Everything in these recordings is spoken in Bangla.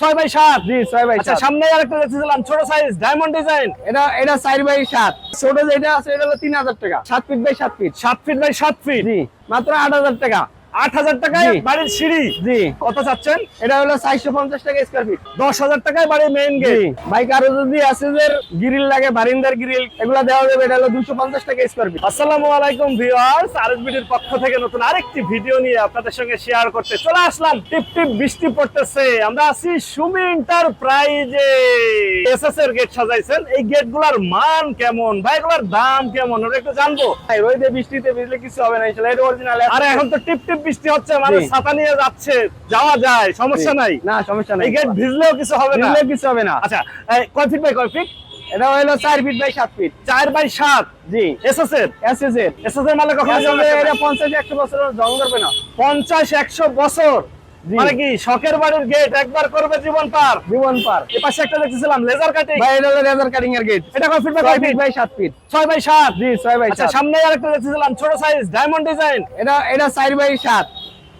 ছয় বাই সাত। জি ছয় বাই আচ্ছা সাত। সামনে আরেকটা দেখতেছিলাম ছোট সাইজ ডায়মন্ড ডিজাইন এটা এটা চার বাই সাত। ছোট যেটা আছে এটা হলো তিন হাজার টাকা। সাত ফিট বাই সাত ফিট সাত ফিট বাই সাত ফিট জি মাত্র আট হাজার টাকা। আট হাজার টাকায়। বাড়ির সিঁড়ি। জি। কত চাচ্ছেন? এটা হলো চারশো পঞ্চাশ টাকা স্কোয়ার ফিট দশ হাজার টাকায় বাড়ির মেইন গেট বাইক আরও যদি আছে যে গ্রিল লাগে বারিন্দার গ্রিল এগুলা দেওয়া যাবে এটা হলো দুশো পঞ্চাশ টাকা স্কোয়ার ফিট আসসালামু আলাইকুম ভিউয়ার্স আরএসবিডির পক্ষ থেকে নতুন আরেকটি ভিডিও নিয়ে আপনাদের সঙ্গে শেয়ার করতে চলে আসলাম। টিপ টিপ বৃষ্টি পড়তেছে। আমরা আছি সুমি এন্টারপ্রাইজে এসএস এর গেট সাজাইছেন। এই গেটগুলোর মান কেমন? এগুলোর দাম কেমন? একটু জানব। রোদে বৃষ্টিতে ভিজলে কিছু হবে না এটা অরিজিনাল আরে এখন তো টিপ টিপ বৃষ্টি হচ্ছে মানুষ ছাতা নিয়ে যাচ্ছে যাওয়া যায় সমস্যা নাই। না সমস্যা নাই। গেট ভিজলেও কিছু হবে না। কিছু হবে না। আচ্ছা কয় ফিট বাই কয় ফিট এটা হলো চার ফিট বাই সাত ফিট চার বাই সাত? জি। এসএস এর? এসএস এর। এসএস এর মালে কখনো এটা পঞ্চাশ একশো বছর জং করবে না। পঞ্চাশ একশো বছর। জি। মানে কি শখের বাড়ির গেট একবার করবে জীবন পার? জীবন পার। এ পাশে একটা দেখতেছিলাম লেজার কাটিং ভাই এটা হলো লেজার কাটিং এর গেট এটা কয় feet by feet feet by সাত ফিট ছয় বাই সাত? জি ছয় বাই আচ্ছা সামনে আরেকটা দেখতেছিলাম ছোট সাইজ ডায়মন্ড ডিজাইন এটা এটা চার বাই সাত।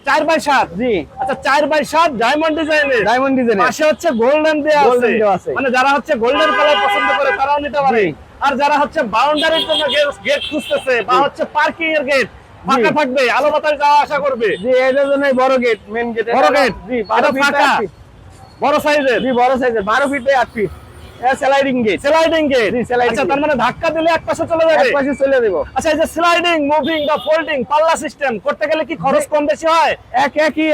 চার বাই সাত? জি। আচ্ছা চার বাই সাত ডায়মন্ড ডিজাইনের ডায়মন্ড ডিজাইনের পাশে হচ্ছে গোল্ডেন দেওয়া আছে। মানে যারা হচ্ছে গোল্ডেন কালার পছন্দ করে তারাও নিতে পারে। আর যারা হচ্ছে বাউন্ডারির জন্য গেট খুঁজতেছে বা হচ্ছে পার্কিং এর গেট ফাঁকা থাকবে আলো বাতাস যাওয়া আশা করবে। জি এটার জন্য বড় গেট মেন গেট বড় গেট জি বড় বারো ফিট ফাঁকা? বড় সাইজের জি বড় সাইজের বারো ফিট আট feet sliding gate sliding gate আচ্ছা তার মানে ধাক্কা দিলে এক পাশে চলে যাবে? এক পাশে চলে দেবো। আচ্ছা এই যে স্লাইডিং মুভিং বা ফোল্ডিং পাল্লা সিস্টেম করতে গেলে কি খরচ কম বেশি হয়? এক একই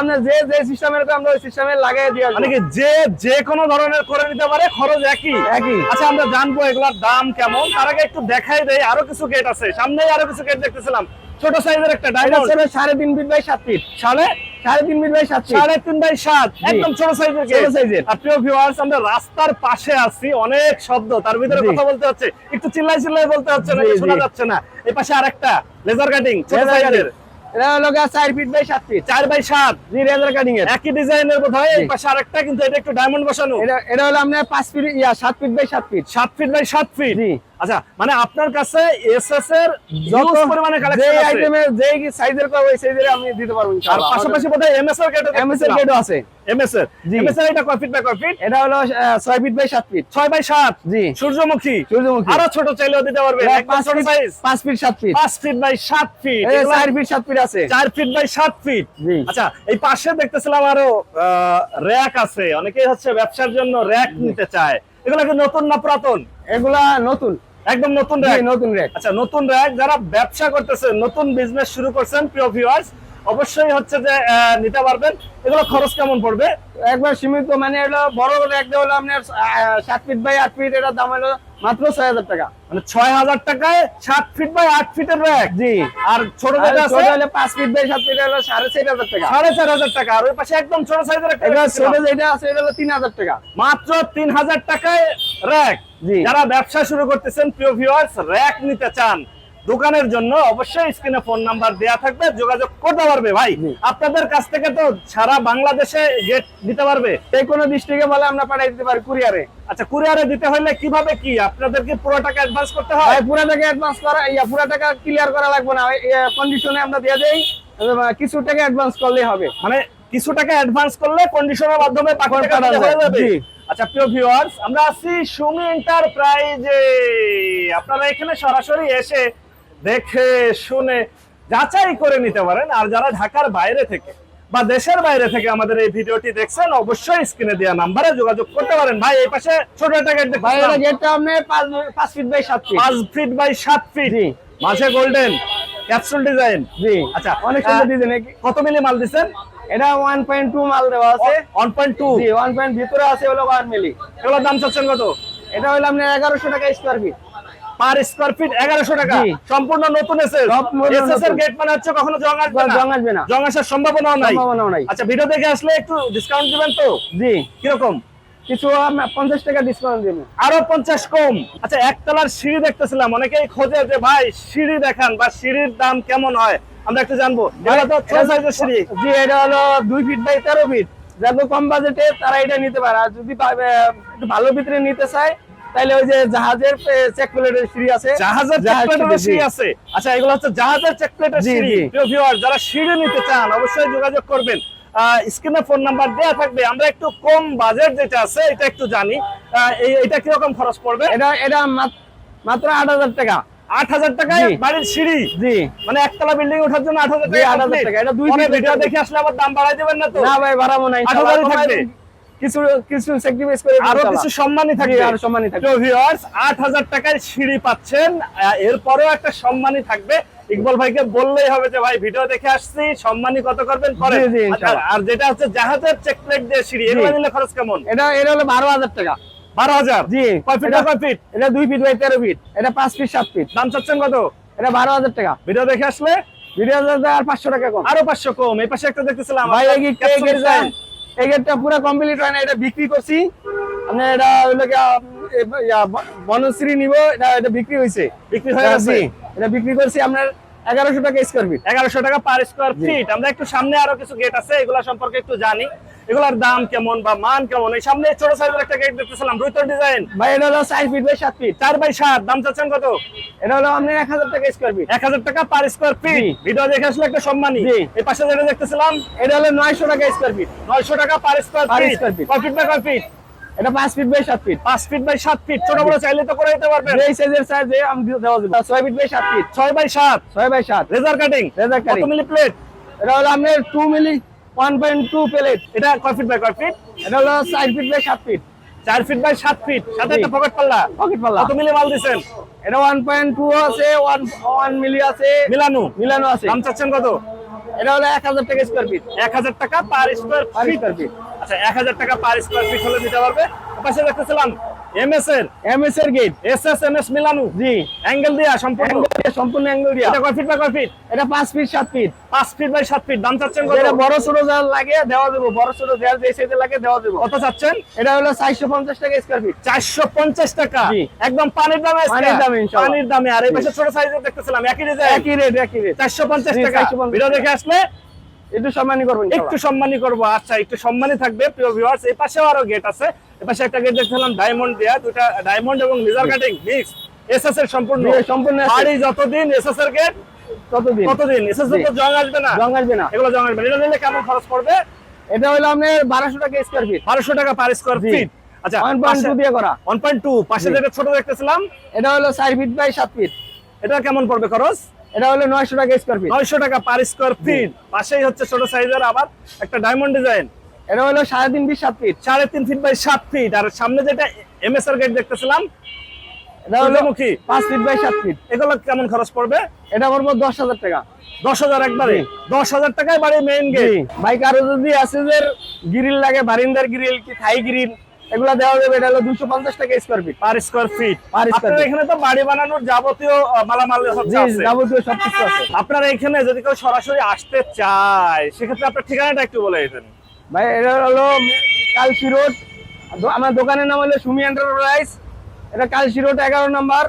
আপনার যে যে সিস্টেমের আমরা ওই সিস্টেমে দিয়ে মানে কি যে যে কোনো ধরনের করে নিতে পারে খরচ একই? একই। আচ্ছা আমরা জানব এগুলোর দাম কেমন। তার আগে একটু দেখাই দেই আরও কিছু গেট আছে। সামনেই আরও কিছু গেট দেখতেছিলাম। ছোট সাইজের একটা ডায়মন্ড সাড়ে তিন ফিট বাই সাত ফিট সাড়ে? সাড়ে তিন ফিট বাই সাত সাড়ে তিন বাই সাত। একদম ছোট সাইজের ছোট size-এর। আর প্রিয় ভিউয়ার্স আমরা রাস্তার পাশে আছি অনেক শব্দ। তার ভিতরে কথা বলতে হচ্ছে। একটু চিল্লাই চিল্লাই বলতে হচ্ছে না শোনা যাচ্ছে না। এই পাশে আরেকটা লেজার কাটিং ছোট সাইজের। cutting। এটা হলো গা ফিট বাই সাত ফিট চার বাই সাত। জি লেজার কাটিং এর। একই ডিজাইনের বোধ এই পাশে আরেকটা কিন্তু এটা একটু ডায়মন্ড বসানো। এটা এটা হলো আপনার পাঁচ ফিট ইয়া সাত ফিট বাই সাত ফিট সাত ফিট বাই সাত ফিট জি। আচ্ছা মানে আপনার কাছে এসএস এর যত পরিমাণে কালেকশন আছে আইটেমের যে সাইজের ওই সাইজের আমি দিতে পারব আর পাশাপাশি বোধহয় এমএস এর গেটও এমএস এর গেটও আছে। এমএস এর। এমএস এর এটা কয় ফিট বাই কয় ফিট এটা হলো আহ, ছয় ফিট বাই সাত ফিট ছয় বাই সাত? জি। সূর্যমুখী? সূর্যমুখী। আরও ছোট চাইলেও দিতে পারবে। এটা একদম পাঁচ ছোট ফিট সাইজ পাঁচ ফিট সাত ফিট পাঁচ ফিট বাই সাত ফিট এটা এগুলা চার ফিট সাত ফিট আছে। চার ফিট বাই সাত ফিট জি। আচ্ছা এই পাশে দেখতেছিলাম আরও র্যাক আছে। অনেকেই হচ্ছে ব্যবসার জন্য র্যাক নিতে চায়। এগুলো কি নতুন না পুরাতন? এগুলা নতুন। একদম নতুন র্যাক নতুন র‍্যাক আচ্ছা নতুন র্যাক যারা ব্যবসা করতেছে নতুন বিজনেস শুরু করছেন প্রিয় ভিউয়ার্স অবশ্যই হচ্ছে যে নিতে পারবেন। এগুলো খরচ কেমন পড়বে? একবার সীমিত মানে হলো বড় রেট হলো আপনার সাত ফিট বাই আট ফিট এটার দাম হলো মাত্র ছয় হাজার টাকা। মানে ছয় হাজার টাকায় সাত ফিট বাই আট ফিটের র্যাক জি। আর ছোট যেটা আছে? হলে পাঁচ ফিট বাই সাত ফিট হলো সাড়ে চার হাজার টাকা। সাড়ে চার হাজার টাকা। আর ওই পাশে একদম ছোট সাইজের একটা। ছোট যেটা আছে এটা হলো তিন হাজার টাকা। মাত্র তিন হাজার টাকায় র্যাক জি। যারা ব্যবসা শুরু করতেছেন প্রিয় ভিউয়ার্স র্যাক নিতে চান দোকানের জন্য অবশ্যই স্ক্রিনে ফোন নাম্বার দেয়া থাকবে যোগাযোগ করতে পারবে ভাই। আপনাদের কাছ থেকে তো সারা বাংলাদেশে গেট দিতে পারবে। যে কোনো ডিস্ট্রিক্টে বলে আমরা পাঠাই দিতে পারি কুরিয়ারে আচ্ছা কুরিয়ারে দিতে হলে কীভাবে কি? পুরো টাকা অ্যাডভান্স করতে হয়? পুরো টাকা অ্যাডভান্স করা ইয়া পুরো টাকা ক্লিয়ার করা লাগবে না। কন্ডিশনে আমরা দিয়ে দেই। কিছু টাকা অ্যাডভান্স করলেই হবে। মানে কিছু টাকা অ্যাডভান্স করলে কন্ডিশনের মাধ্যমে পাঠানো। যাবে আচ্ছা প্রিয় ভিউয়ার্স আমরা আছি সুমি এন্টারপ্রাইজে আপনারা এখানে সরাসরি এসে দেখে শুনে যাচাই করে নিতে পারেন। আর যারা ঢাকার বাইরে থেকে বা দেশের বাইরে থেকে আমাদের এই ভিডিওটি দেখছেন অবশ্যই স্ক্রিনে দেওয়া নাম্বারে যোগাযোগ করতে পারেন। ভাই এই পাশে ছোট একটা গেট ভাই এটা গেটটা আপনি পাঁচ পাঁচ ফিট বাই সাত ফিট পাঁচ ফিট বাই সাত ফিট জি। মাঝে গোল্ডেন ক্যাপসুল ডিজাইন জি। আচ্ছা অনেক সুন্দর ডিজাইন কত মিলি মাল দিচ্ছেন? এটা ওয়ান পয়েন্ট টু মাল দেওয়া আছে। ওয়ান পয়েন্ট টু জি ওয়ান পয়েন্ট ভিতরে আছে হলো ওয়ান মিলি এগুলোর দাম চাচ্ছেন কত? এটা হলো আপনার এগারোশো টাকা square feet per square feet এগারোশো টাকা। সম্পূর্ণ নতুন এসে সম্পূর্ণ এসএস এর গেট মানে হচ্ছে কখনো জং আসবে না? জং আসবে না। জং আসার সম্ভাবনাও নাই। সম্ভাবনাও নাই। আচ্ছা ভিডিও দেখে আসলে একটু ডিসকাউন্ট দিবেন তো? জি। কীরকম? কিছু আমরা পঞ্চাশ টাকা ডিসকাউন্ট দেবো। আরও পঞ্চাশ কম। আচ্ছা একতলার সিঁড়ি দেখতেছিলাম। অনেকেই খোঁজে যে ভাই সিঁড়ি দেখান বা সিঁড়ির দাম কেমন হয়? আমরা একটু জানব। এগুলো তো ছোট সাইজের সিঁড়ি? জি এটা হলো দুই ফিট বাই তেরো ফিট যাদের কম বাজেটে তারা এটা নিতে পারে। আর যদি একটু ভালো ভিতরে নিতে চায় তাহলে ওই যে জাহাজের চেক প্লেটের সিঁড়ি আছে। জাহাজের চেকপ্লেটের সিঁড়ি, আছে। আচ্ছা এগুলো হচ্ছে জাহাজের চেকপ্লেটের সিঁড়ি। প্রিয় ভিউয়ার যারা সিঁড়ি নিতে চান অবশ্যই যোগাযোগ করবেন। স্ক্রিনে ফোন নাম্বার থাকবে। আমরা একটু কম বাজেট যেটা আছে এটা একটু জানি। এটা কীরকম খরচ পড়বে? এটা এটা মাত- মাত্র আট হাজার টাকা। আট হাজার টাকায় বাড়ির সিঁড়ি? জি। মানে একতলা বিল্ডিং ওঠার জন্য আট হাজার টাকা 8,000 complete? টাকা। এটা দুই ভিডিও দেখে আসলে আবার দাম বাড়াই দেবেন না তো? না ভাই বাড়াবো না আট থাকবে। কিছু কিছু স্যাক্রিফাইস করে আরও কিছু সম্মানই থাকবে। আরও সম্মানই থাকবে। তো ভিউয়ার্স আট হাজার টাকায় সিঁড়ি পাচ্ছেন। এরপরেও একটা সম্মানই থাকবে। ইকবাল ভাইকে বললেই হবে যে ভাই ভিডিও দেখে আসছি। কত করবেন জি, আর- যেটা হচ্ছে জাহাজের দিয়ে সিঁড়ি। নিলে খরচ কেমন? এটা এটা হলো বারো হাজার টাকা। বারো হাজার? জি। কয় ফিট কয় ফিট এটা দুই ফিট বাই তেরো ফিট এটা পাঁচ ফিট সাত ফিট দাম চাচ্ছেন কত? এটা বারো হাজার টাকা। ভিডিও দেখে আসলে? ভিডিও আর পাঁচশো টাকা কম। আরও পাঁচশো কম। এই পাশে একটা দেখতেছিলাম ভাই এই গেটটা পুরো কমপ্লিট হয় না এটা বিক্রি করছি। আমরা এটা হলো গিয়া, এ, ইয়া, ব- বনশ্রী নিব এটা এটা বিক্রি হয়েছে বিক্রি হয়ে গেছে। এটা বিক্রি করছি আপনার এগারোশো টাকা স্কোয়ার ফিট এগারোশো টাকা পার স্কোয়ার ফিট আমরা একটু সামনে আরও কিছু গেট আছে এগুলা সম্পর্কে একটু জানি। এগুলার দাম কেমন বা মান কেমন? এই সামনে ছোট সাইজের একটা গেট দেখতেছিলাম রুইতর ডিজাইন ভাই এটা হলো চার ফিট বাই সাত ফিট চার বাই সাত দাম চাচ্ছেন কত? এটা হলো আপনার এক হাজার টাকা স্কোয়ার ফিট এক হাজার টাকা পার স্কোয়ার ফিট ভিডিও দেখে আসলে একটা সম্মানী। এই পাশে যেটা দেখতেছিলাম এটা হলো নয়শো টাকা স্কোয়ার ফিট নয়শো টাকা পার স্কোয়ার Per ফিট কয় ফিট বাই কয় ফিট এটা পাঁচ ফিট বাই সাত ফিট পাঁচ ফিট বাই সাত ফিট ছোট বড় চাইলে তো করে দিতে পারবেন। যে সাইজের সাইজ আমি দিয়ে দেওয়া যাবে ছয় ফিট বাই সাত ফিট ছয় বাই সাত। ছয় বাই সাত। লেজার কাটিং Laser কত মিলি প্লেট এটা হলো আপনার two milli one point two plate এটা কয় ফিট বাই কয় ফিট এটা হলো চার ফিট বাই সাত ফিট চার ফিট বাই সাত ফিট সাথে একটা পকেট পাল্লা। পকেট পাল্লা। কত মিলি মাল দিছেন? এটা ওয়ান পয়েন্ট টু আছে ওয়ান ওয়ান মিলি আছে। মিলানো। মিলানো আছে। দাম চাচ্ছেন কত? এটা হলো এক হাজার টাকা স্কোয়ার ফিট এক হাজার টাকা per square per feet square feet আচ্ছা এক হাজার টাকা পার স্কোয়ার ফিট হলে দিতে পারবে। পাশে দেখতেছিলাম এমএস এর এর gate S S M S মিলানো জি। অ্যাঙ্গেল দিয়া সম্পূর্ণ। অ্যাঙ্গেল দিয়ে সম্পূর্ণ অ্যাঙ্গেল দিয়া। এটা কয় ফিট বাই কয় ফিট এটা পাঁচ ফিট সাত ফিট পাঁচ ফিট বাই সাত ফিট দাম চাচ্ছেন কত? এটা বড় ছোট যা লাগে দেওয়া দেবো বড় ছোট যার যে সাইজে লাগে দেওয়া দেবো কত চাচ্ছেন? এটা হলো চারশো পঞ্চাশ টাকা স্কোয়ার ফিট চারশো পঞ্চাশ টাকা। জি। একদম পানির দামে। পানির দামে, ইনশাআল্লাহ। পানির দামে। আর এই। পাশে ছোট সাইজের দেখতেছিলাম একই ডিজাইন একই রেট একই রেট চারশো পঞ্চাশ জি, টাকা। 450 ভিডিও দেখে আসলে একটু সম্মানই করবেন একটু সম্মানই করব। আচ্ছা একটু সম্মানই থাকবে প্রিয় ভিউয়ার্স এই পাশেও আরও গেট আছে। এই পাশে একটা গেট দেখছিলাম ডায়মন্ড দেয়া দুটা ডায়মন্ড এবং লেজার কাটিং মিক্স এসএস এর সম্পূর্ণ। সম্পূর্ণ। যতদিন এসএস এর গেট কতদিন কতদিন এসএস তো জং আসবে না। রং আসবে না। এগুলো জং আসবে এটা নিলে কেমন খরচ পড়বে? এটা হলো আপনার বারোশো টাকা স্কোয়ার ফিট বারোশো টাকা পার স্কোয়ার জি। ফিট আচ্ছা দিয়ে করা। পাশে যেটা ছোট দেখতেছিলাম এটা হলো ফিট বাই ফিট এটা কেমন পড়বে খরচ? এটা হলো নয়শো টাকা স্কোয়ার ফিট নয়শো টাকা পার স্কোয়ার ফিট পাশেই হচ্ছে ছোট সাইজের আবার একটা ডায়মন্ড ডিজাইন এটা হলো সাড়ে তিন ফিট সাত ফিট সাড়ে তিন ফিট বাই সাত ফিট আর সামনে যেটা এমএস এর গেট দেখতেছিলাম এটা হলো সূর্যমুখী পাঁচ ফিট বাই সাত ফিট এগুলো কেমন খরচ পড়বে? এটা পড়ব দশ হাজার টাকা। দশ হাজার একবারে? দশ হাজার টাকায় বাড়ি মেইন গেট আরও যদি আসেজের গ্রিল লাগে বারিন্দার গ্রিল কি থাই গ্রিল এগুলা দেওয়া যাবে। এটা হলো দুশো পঞ্চাশ টাকা square feet per square feet আপনার feet। এখানে তো বাড়ি বানানোর যাবতীয় মালামাল আছে। যাবতীয় সবকিছু আছে। আপনারা এখানে যদি কেউ সরাসরি আসতে চায় সেক্ষেত্রে আপনার ঠিকানাটা একটু বলে দিতেন। ভাই, এটা হলো কালসি রোড। আমার দোকানের নাম হলো সুমি এন্টারপ্রাইজ। এটা কালসি রোড এগারো নাম্বার,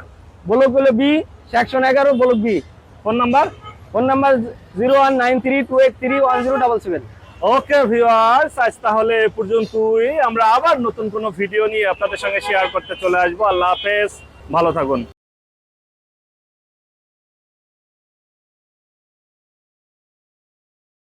ব্লক হলো বি সেকশন এগারো, block B. Phone number? Phone number zero one nine three two eight three one zero double seven. Okay viewers, আজ তাহলে এ পর্যন্তই। আমরা আবার নতুন কোনো ভিডিও নিয়ে আপনাদের সঙ্গে শেয়ার করতে চলে আসব। আল্লাহ হাফেজ। ভালো থাকুন।